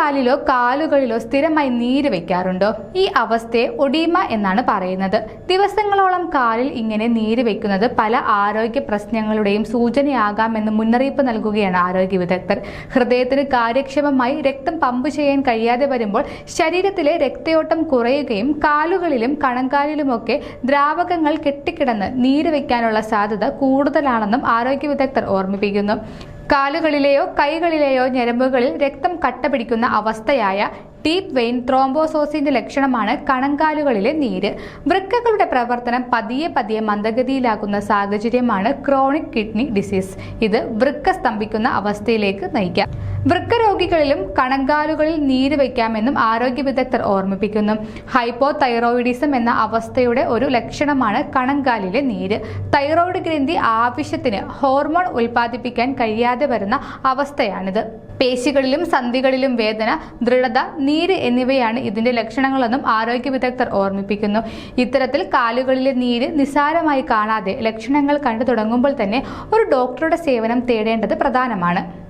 കണങ്കാലിലോ കാലുകളിലോ സ്ഥിരമായി നീര് വെക്കാറുണ്ടോ? ഈ അവസ്ഥയെ ഒഡീമ എന്നാണ് പറയുന്നത്. ദിവസങ്ങളോളം കാലിൽ ഇങ്ങനെ നീര് വെക്കുന്നത് പല ആരോഗ്യ പ്രശ്നങ്ങളുടെയും സൂചനയാകാമെന്ന് മുന്നറിയിപ്പ് നൽകുകയാണ് ആരോഗ്യ വിദഗ്ധർ. ഹൃദയത്തിന് കാര്യക്ഷമമായി രക്തം പമ്പ് ചെയ്യാൻ കഴിയാതെ വരുമ്പോൾ ശരീരത്തിലെ രക്തയോട്ടം കുറയുകയും കാലുകളിലും കണങ്കാലിലുമൊക്കെ ദ്രാവകങ്ങൾ കെട്ടിക്കിടന്ന് നീര് വെക്കാനുള്ള സാധ്യത കൂടുതലാണെന്നും ആരോഗ്യ വിദഗ്ധർ ഓർമ്മിപ്പിക്കുന്നു. കാലുകളിലെയോ കൈകളിലെയോ ഞരമ്പുകളിൽ രക്തം കട്ട പിടിക്കുന്ന അവസ്ഥയായ ഡീപ് വെയിൻ ത്രോംബോസോസിന്റെ ലക്ഷണമാണ് കണങ്കാലുകളിലെ നീര്. വൃക്കകളുടെ പ്രവർത്തനം പതിയെ പതിയെ മന്ദഗതിയിലാക്കുന്ന സാഹചര്യമാണ് ക്രോണിക് കിഡ്നി ഡിസീസ് ഇത് വൃക്ക സ്തംഭിക്കുന്ന അവസ്ഥയിലേക്ക് നയിക്കാം. വൃക്ക രോഗികളിലും കണങ്കാലുകളിൽ നീര് വയ്ക്കാമെന്നും ആരോഗ്യ വിദഗ്ധർ ഓർമ്മിപ്പിക്കുന്നു. ഹൈപ്പോ തൈറോയിഡിസം എന്ന അവസ്ഥയുടെ ഒരു ലക്ഷണമാണ് കണങ്കാലിലെ നീര്. തൈറോയിഡ് ഗ്രന്ഥി ആവശ്യത്തിന് ഹോർമോൺ ഉൽപ്പാദിപ്പിക്കാൻ കഴിയാതെ വരുന്ന അവസ്ഥയാണിത്. പേശികളിലും സന്ധികളിലും വേദന ദൃഢത നീര് എന്നിവയാണ് ഇതിന്റെ ലക്ഷണങ്ങളെന്നും ആരോഗ്യ വിദഗ്ധർ ഓർമ്മിപ്പിക്കുന്നു. ഇത്തരത്തിൽ കാലുകളിലെ നീര് നിസ്സാരമായി കാണാതെ ലക്ഷണങ്ങൾ കണ്ടു തുടങ്ങുമ്പോൾ തന്നെ ഒരു ഡോക്ടറുടെ സേവനം തേടേണ്ടത് പ്രധാനമാണ്.